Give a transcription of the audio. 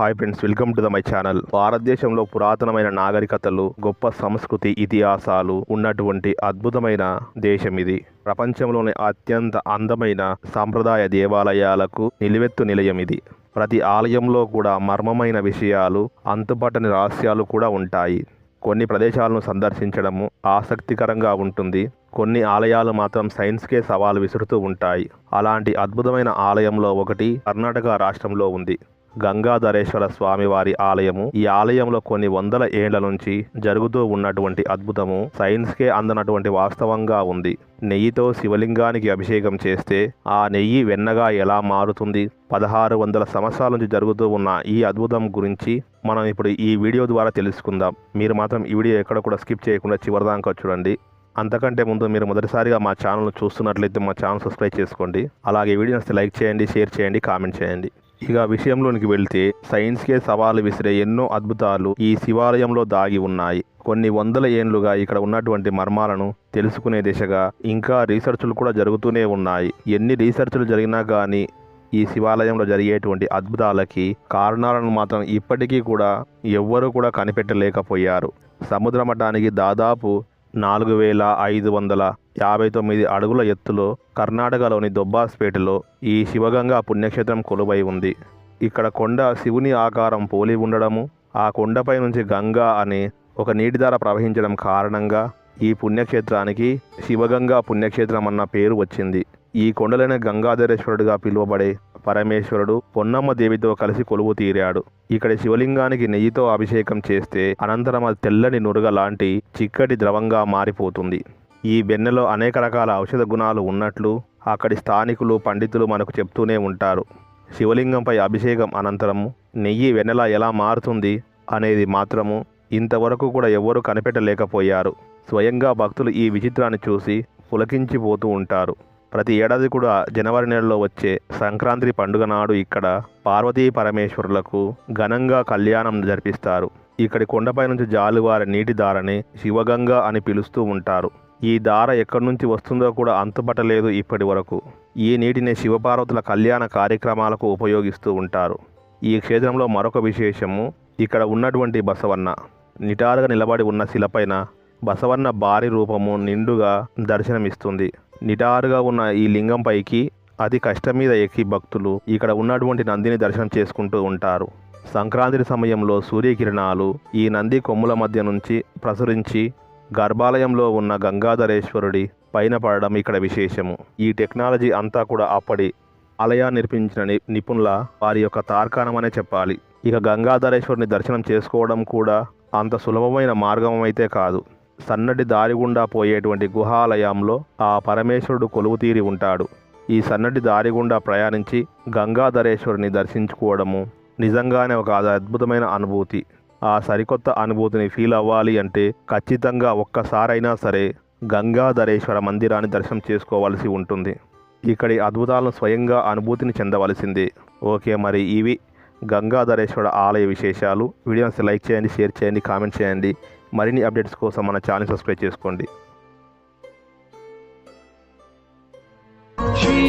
Hi friends welcome to the my channel భారతదేశంలో పురాతనమైన నాగరికతలు గొప్ప సంస్కృతి ఇతిహాసాలు ఉన్నటువంటి అద్భుతమైన దేశం ఇది. ప్రపంచంలోని అత్యంత అందమైన సాంప్రదాయ దేవాలయాలకు నిలువెత్తు నిలయం ఇది. ప్రతి ఆలయంలో కూడా మర్మమైన విషయాలు అంతుపట్టని రహస్యాలు కూడా ఉంటాయి. కొన్ని ప్రదేశాలను సందర్శించడము ఆసక్తికరంగా ఉంటుంది. కొన్ని ఆలయాలు మాత్రం సైన్స్కే సవాలు విసురుతూ ఉంటాయి. అలాంటి అద్భుతమైన ఆలయంలో ఒకటి కర్ణాటక రాష్ట్రంలో ఉంది. గంగాధరేశ్వర స్వామివారి ఆలయము. ఈ ఆలయంలో కొన్ని వందల ఏళ్ళ నుంచి జరుగుతూ ఉన్నటువంటి అద్భుతము సైన్స్కే అందనటువంటి వాస్తవంగా ఉంది. నెయ్యితో శివలింగానికి అభిషేకం చేస్తే ఆ నెయ్యి వెన్నగా ఎలా మారుతుంది? పదహారు వందల సంవత్సరాల నుంచి జరుగుతూ ఉన్న ఈ అద్భుతం గురించి మనం ఇప్పుడు ఈ వీడియో ద్వారా తెలుసుకుందాం. మీరు మాత్రం ఈ వీడియో ఎక్కడ కూడా స్కిప్ చేయకుండా చివరిదాకా చూడండి. అంతకంటే ముందు మీరు మొదటిసారిగా మా ఛానల్ చూస్తున్నట్లయితే మా ఛానల్ సబ్స్క్రైబ్ చేసుకోండి. అలాగే వీడియో లైక్ చేయండి షేర్ చేయండి కామెంట్ చేయండి. ఇక విషయంలోనికి వెళ్తే సైన్స్కే సవాలు విసిరే ఎన్నో అద్భుతాలు ఈ శివాలయంలో దాగి ఉన్నాయి. కొన్ని వందల ఏండ్లుగా ఇక్కడ ఉన్నటువంటి మర్మాలను తెలుసుకునే దిశగా ఇంకా రీసెర్చ్లు కూడా జరుగుతూనే ఉన్నాయి. ఎన్ని రీసెర్చ్లు జరిగినా కానీ ఈ శివాలయంలో జరిగేటువంటి అద్భుతాలకి కారణాలను మాత్రం ఇప్పటికీ కూడా ఎవ్వరూ కూడా కనిపెట్టలేకపోయారు. సముద్ర మఠానికి దాదాపు నాలుగు వేల ఐదు వందల యాభై తొమ్మిది అడుగుల ఎత్తులో కర్ణాటకలోని దొబ్బాస్పేటలో ఈ శివగంగా పుణ్యక్షేత్రం కొలువై ఉంది. ఇక్కడ కొండ శివుని ఆకారం పోలి ఉండడము ఆ కొండపై నుంచి గంగా అనే ఒక నీటిధార ప్రవహించడం కారణంగా ఈ పుణ్యక్షేత్రానికి శివగంగా పుణ్యక్షేత్రం అన్న పేరు వచ్చింది. ఈ కొండలైన గంగాధరేశ్వరుడుగా పిలువబడే పరమేశ్వరుడు పొన్నమ్మ దేవితో కలిసి కొలువు తీరాడు. ఇక్కడ శివలింగానికి నెయ్యితో అభిషేకం చేస్తే అనంతరం అది తెల్లని నురుగ లాంటి చిక్కటి ద్రవంగా మారిపోతుంది. ఈ వెన్నెలో అనేక రకాల ఔషధ గుణాలు ఉన్నట్లు అక్కడి స్థానికులు పండితులు మనకు చెప్తూనే ఉంటారు. శివలింగంపై అభిషేకం అనంతరము నెయ్యి వెన్నెల ఎలా మారుతుంది అనేది మాత్రము ఇంతవరకు కూడా ఎవ్వరూ కనిపెట్టలేకపోయారు. స్వయంగా భక్తులు ఈ విచిత్రాన్ని చూసి పులకించిపోతూ ఉంటారు. ప్రతి ఏడాది కూడా జనవరి నెలలో వచ్చే సంక్రాంతి పండుగ నాడు ఇక్కడ పార్వతీ పరమేశ్వరులకు ఘనంగా కళ్యాణం జరిపిస్తారు. ఇక్కడి కొండపై నుంచి జాలువారి నీటి ధారని శివగంగా అని పిలుస్తూ ఉంటారు. ఈ దార ఎక్కడి నుంచి వస్తుందో కూడా అంతుపట్టలేదు ఇప్పటి వరకు. ఈ నీటిని శివపార్వతుల కళ్యాణ కార్యక్రమాలకు ఉపయోగిస్తూ ఉంటారు. ఈ క్షేత్రంలో మరొక విశేషము ఇక్కడ ఉన్నటువంటి బసవన్న. నిటారుగా నిలబడి ఉన్న శిలపైన బసవన్న భారీ రూపము నిండుగా దర్శనమిస్తుంది. నిటారుగా ఉన్న ఈ లింగం పైకి అతి కష్టం మీద ఎక్కి భక్తులు ఇక్కడ ఉన్నటువంటి నందిని దర్శనం చేసుకుంటూ ఉంటారు. సంక్రాంతి సమయంలో సూర్యకిరణాలు ఈ నంది కొమ్ముల మధ్య నుంచి ప్రసరించి గర్భాలయంలో ఉన్న గంగాధరేశ్వరుడి పైన పడడం ఇక్కడ విశేషము. ఈ టెక్నాలజీ అంతా కూడా అప్పటి ఆలయాన్ని నిర్మించిన ని- నిపుణుల వారి యొక్క తార్కాణం అనే చెప్పాలి. ఇక గంగాధరేశ్వరుని దర్శనం చేసుకోవడం కూడా అంత సులభమైన మార్గం అయితే కాదు. సన్నటి దారి గుండా పోయేటువంటి గుహాలయంలో ఆ పరమేశ్వరుడు కొలువు తీరి ఉంటాడు. ఈ సన్నటి దారి గుండా ప్రయాణించి గంగాధరేశ్వరుని దర్శించుకోవడము నిజంగానే ఒక అద్భుతమైన అనుభూతి. ఆ సరికొత్త అనుభూతిని ఫీల్ అవ్వాలి అంటే ఖచ్చితంగా ఒక్కసారైనా సరే గంగాధరేశ్వర మందిరాన్ని దర్శనం చేసుకోవాల్సి ఉంటుంది. ఇక్కడి అద్భుతాలను స్వయంగా అనుభూతిని చెందవలసిందే. ఓకే మరి ఇవి గంగాధరేశ్వర ఆలయ విశేషాలు. వీడియోస్ లైక్ చేయండి షేర్ చేయండి కామెంట్ చేయండి. మరిన్ని అప్డేట్స్ కోసం మన ఛానల్ సబ్స్క్రైబ్ చేసుకోండి. శ్రీ